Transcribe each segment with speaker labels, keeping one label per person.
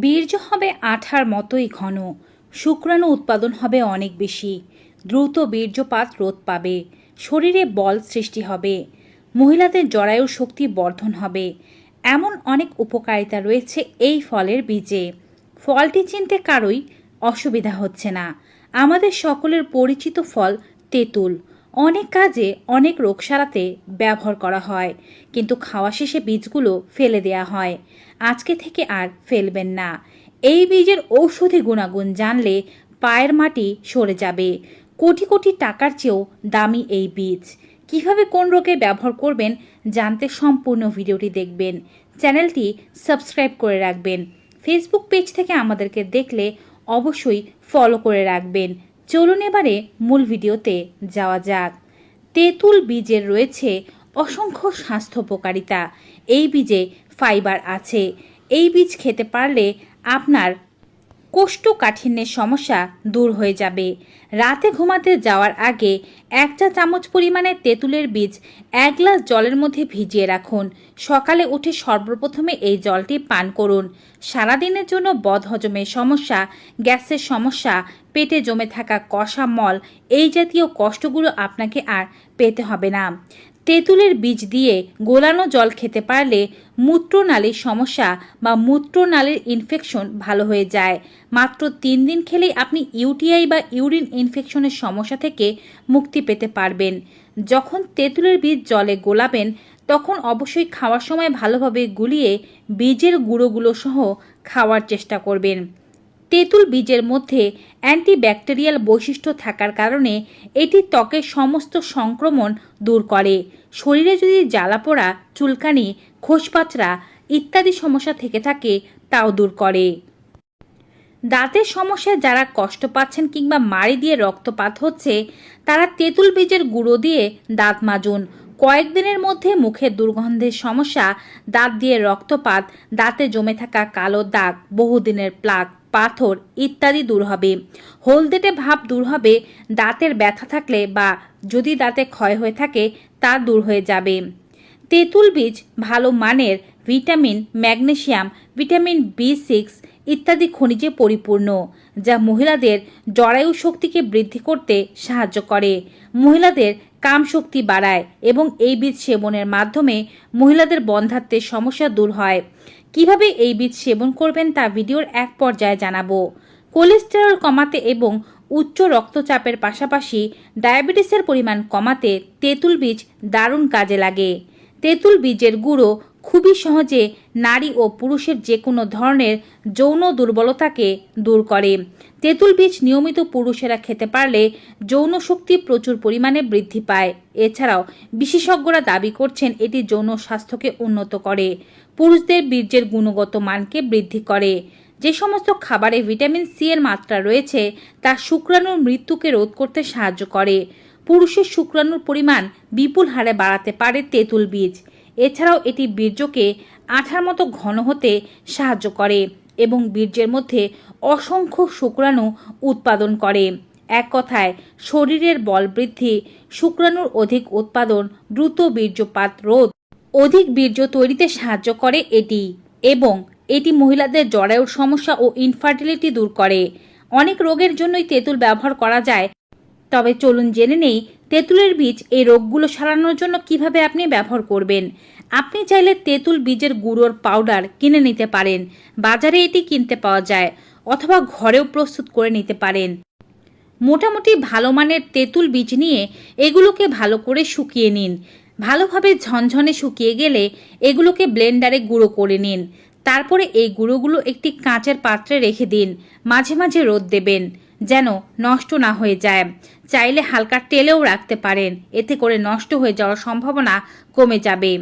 Speaker 1: বীর্য হবে আঠার মতোই ঘন। শুক্রাণু উৎপাদন হবে অনেক বেশি। দ্রুত বীর্যপাত রোধ পাবে। শরীরে বল সৃষ্টি হবে। মহিলাদের জরায়ুর শক্তি বর্ধন হবে। এমন অনেক উপকারিতা রয়েছে এই ফলের বীজে। ফলটি চিনতে কারোই অসুবিধা হচ্ছে না। আমাদের সকলের পরিচিত ফল তেঁতুল। অনেক কাজে অনেক রোগ সারাতে ব্যবহার করা হয়, কিন্তু খাওয়া শেষে বীজগুলো ফেলে দেয়া হয়। আজকে থেকে আর ফেলবেন না। এই বীজের ঔষধি গুণাগুণ জানলে পায়ের মাটি সরে যাবে। কোটি কোটি টাকার চেয়েও দামি এই বীজ। কীভাবে কোন রোগে ব্যবহার করবেন জানতে সম্পূর্ণ ভিডিওটি দেখবেন। চ্যানেলটি সাবস্ক্রাইব করে রাখবেন। ফেসবুক পেজ থেকে আমাদেরকে দেখলে অবশ্যই ফলো করে রাখবেন। চলুন এবারে মূল ভিডিওতে যাওয়া যাক। তেঁতুল বীজের রয়েছে অসংখ্য স্বাস্থ্য উপকারিতা। এই বীজে ফাইবার আছে। এই বীজ খেতে পারলে আপনার কোষ্ঠকাঠিন্যের সমস্যা দূর হয়ে যাবে। রাতে ঘুমাতে যাওয়ার আগে এক চা চামচ পরিমাণে তেঁতুলের বীজ এক গ্লাস জলের মধ্যে ভিজিয়ে রাখুন। সকালে উঠে সর্বপ্রথমে এই জলটি পান করুন। সারাদিনের জন্য বদহজমের সমস্যা, গ্যাসের সমস্যা, পেটে জমে থাকা কষা মল, এই জাতীয় কষ্টগুলো আপনাকে আর পেতে হবে না। তেঁতুলের বীজ দিয়ে গোলানো জল খেতে পারলে মূত্রনালীর সমস্যা বা মূত্রনালীর ইনফেকশন ভালো হয়ে যায়। মাত্র তিন দিন খেলেই আপনি ইউটিআই বা ইউরিন ইনফেকশনের সমস্যা থেকে মুক্তি পেতে পারবেন। যখন তেঁতুলের বীজ জলে গোলাবেন, তখন অবশ্যই খাওয়ার সময় ভালোভাবে গুলিয়ে বীজের গুঁড়োগুলো সহ খাওয়ার চেষ্টা করবেন। তেঁতুল বীজের মধ্যে অ্যান্টিব্যাকটেরিয়াল বৈশিষ্ট্য থাকার কারণে এটি ত্বকের সমস্ত সংক্রমণ দূর করে। শরীরে যদি জ্বালাপোড়া চুলকানি খোসপাচড়া ইত্যাদি সমস্যা থেকে থাকে, তাও দূর করে। দাঁতের সমস্যায় যারা কষ্ট পাচ্ছেন কিংবা মাড়ি দিয়ে রক্তপাত হচ্ছে, তারা তেঁতুল বীজের গুঁড়ো দিয়ে দাঁত মাজুন। কয়েকদিনের মধ্যে মুখের দুর্গন্ধের সমস্যা, দাঁত দিয়ে রক্তপাত, দাঁতে জমে থাকা কালো দাগ, বহুদিনের প্লাক পাথর ইত্যাদি দূর হবে। হলদেটে ভাব দূর হবে, দাঁতের ব্যথা থাকলে বা যদি দাঁতে ক্ষয় হয়ে থাকে, তা দূর হয়ে যাবে। তেঁতুল বীজ ভালো মানের vitamin magnesium vitamin B six ইত্যাদি খনিজে পরিপূর্ণ, যা মহিলাদের জরায়ু শক্তিকে বৃদ্ধি করতে সাহায্য করে। মহিলাদের কাম শক্তি বাড়ায় এবং এই বীজ সেবনের মাধ্যমে মহিলাদের বন্ধাত্বের সমস্যা দূর হয়। কীভাবে এই বীজ সেবন করবেন তা ভিডিওর এক পর্যায়ে জানাব। কোলেস্টেরল কমাতে এবং উচ্চ রক্তচাপের পাশাপাশি ডায়াবেটিসের পরিমাণ কমাতে তেঁতুল বীজ দারুণ কাজে লাগে। তেঁতুল বীজের গুঁড়ো খুবই সহজে নারী ও পুরুষের যে কোনো ধরনের যৌন দুর্বলতাকে দূর করে। তেঁতুল বীজ নিয়মিত পুরুষেরা খেতে পারলে যৌন শক্তি প্রচুর পরিমাণে বৃদ্ধি পায়। এছাড়াও বিশেষজ্ঞরা দাবি করছেন এটি যৌন স্বাস্থ্যকে উন্নত করে। পুরুষদের বীর্যের গুণগত মানকে বৃদ্ধি করে। যে সমস্ত খাবারে ভিটামিন সি এর মাত্রা রয়েছে, তা শুক্রাণুর মৃত্যুকে রোধ করতে সাহায্য করে। পুরুষের শুক্রাণুর পরিমাণ বিপুল হারে বাড়াতে পারে তেঁতুল বীজ। এছাড়াও এটি বীর্যকে আঠার মতো ঘন হতে সাহায্য করে এবং বীর্যের মধ্যে অসংখ্য শুক্রাণু উৎপাদন করে। এক কথায়, শরীরের বল বৃদ্ধি, শুক্রাণুর অধিক উৎপাদন, দ্রুত বীর্যপাত রোধ, অধিক বীর্য তৈরিতে সাহায্য করে এটি এবং এটি মহিলাদের জরায়ুর সমস্যা ও ইনফার্টিলিটি দূর করে। অনেক রোগের জন্যই তেঁতুল ব্যবহার করা যায় তবে চলুন জেনে নেই তেঁতুলের বীজ এই রোগগুলো সারানোর জন্য কীভাবে আপনি ব্যবহার করবেন। আপনি চাইলে তেঁতুল বীজের গুঁড়োর পাউডার কিনে নিতে পারেন, বাজারে এটি কিনতে পাওয়া যায়, অথবা ঘরেও প্রস্তুত করে নিতে পারেন। মোটামুটি ভালো মানের তেঁতুল বীজ নিয়ে এগুলোকে ভালো করে শুকিয়ে নিন। ভালোভাবে ঝনঝনে শুকিয়ে গেলে এগুলোকে ব্লেন্ডারে গুঁড়ো করে নিন। তারপরে এই গুঁড়োগুলো একটি কাঁচের পাত্রে রেখে দিন, মাঝে মাঝে রোদ দেবেন। যেন নষ্ট না হয়ে যায়। চাইলে হালকা টেলেও রাখতে পারেন, এতে করে নষ্ট হয়ে যাওয়ার সম্ভাবনা কমে যাবে।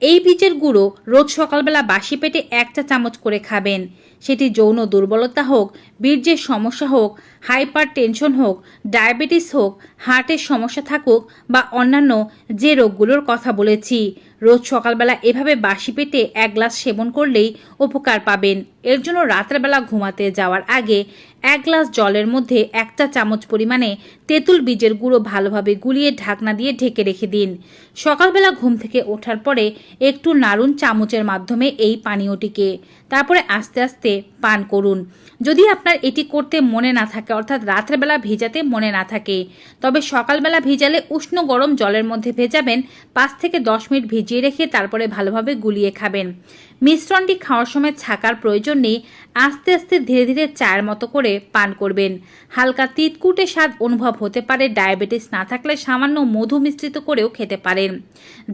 Speaker 1: এই বীজের গুঁড়ো রোজ সকালবেলা বাসি পেটে এক চা চামচ করে খাবেন। সেটি যৌন দুর্বলতা হোক, বীর্যের সমস্যা হোক হাইপার টেনশন হোক, ডায়াবেটিস হোক, হার্টের সমস্যা থাকুক বা অন্যান্য যে রোগগুলোর কথা বলেছি, রোজ সকালবেলা এভাবে বাসি পেটে এক গ্লাস সেবন করলেই উপকার পাবেন। এর জন্য রাত্রেবেলা ঘুমাতে যাওয়ার আগে এক গ্লাস জলের মধ্যে একটা চামচ পরিমাণে তেঁতুল বীজের গুঁড়ো ভালোভাবে গুলিয়ে ঢাকনা দিয়ে ঢেকে রেখে দিন। সকালবেলা ঘুম থেকে ওঠার পরে একটু নাড়ুন চামচের মাধ্যমে এই পানীয়টিকে। তারপরে আস্তে আস্তে পান করুন। যদি আপনার এটি করতে মনে না থাকে, অর্থাৎ রাত্রেবেলা ভেজাতে মনে না থাকে, তবে সকালবেলা ভেজালে উষ্ণ গরম জলের মধ্যে ভেজাবেন, পাঁচ থেকে দশ মিনিট ভিজিয়ে রেখে তারপরে ভালোভাবে গুলিয়ে খাবেন। মিশ্রণটি খাওয়ার সময় ছাকার প্রয়োজন নেই, আস্তে আস্তে ধীরে ধীরে চায়ের মতো করে পান করবেন। হালকা তিতকুটে স্বাদ অনুভব হতে পারে, ডায়াবেটিস না থাকলে সামান্য মধু মিশ্রিত করেও খেতে পারেন।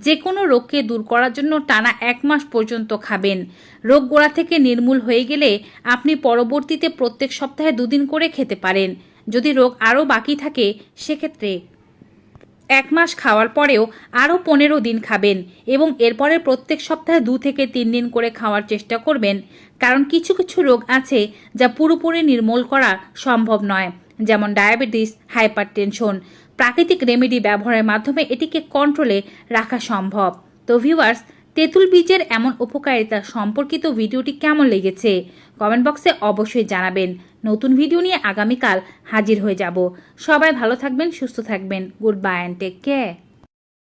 Speaker 1: যে কোনো রোগকে দূর করার জন্য টানা এক মাস পর্যন্ত খাবেন। রোগ গোড়া থেকে নির্মূল হয়ে গেলে আপনি পরবর্তীতে প্রত্যেক সপ্তাহে দুদিন করে খেতে পারেন। যদি রোগ আরও বাকি থাকে, সেক্ষেত্রে এক মাস খাওয়ার পরেও আরও পনেরো দিন খাবেন এবং এরপরে প্রত্যেক সপ্তাহে দু থেকে তিন দিন করে খাওয়ার চেষ্টা করবেন, কারণ কিছু কিছু রোগ আছে যা পুরোপুরি নির্মূল করা সম্ভব নয়, যেমন ডায়াবেটিস হাইপার টেনশন প্রাকৃতিক রেমেডি ব্যবহারের মাধ্যমে এটিকে কন্ট্রোলে রাখা সম্ভব। তো ভিউয়ার্স তেঁতুল বীজের এমন উপকারিতা সম্পর্কিত ভিডিওটি কেমন লেগেছে কমেন্ট বক্সে অবশ্যই জানাবেন। নতুন ভিডিও নিয়ে আগামীকাল হাজির হয়ে যাব। সবাই ভালো থাকবেন, সুস্থ থাকবেন। Good bye and take care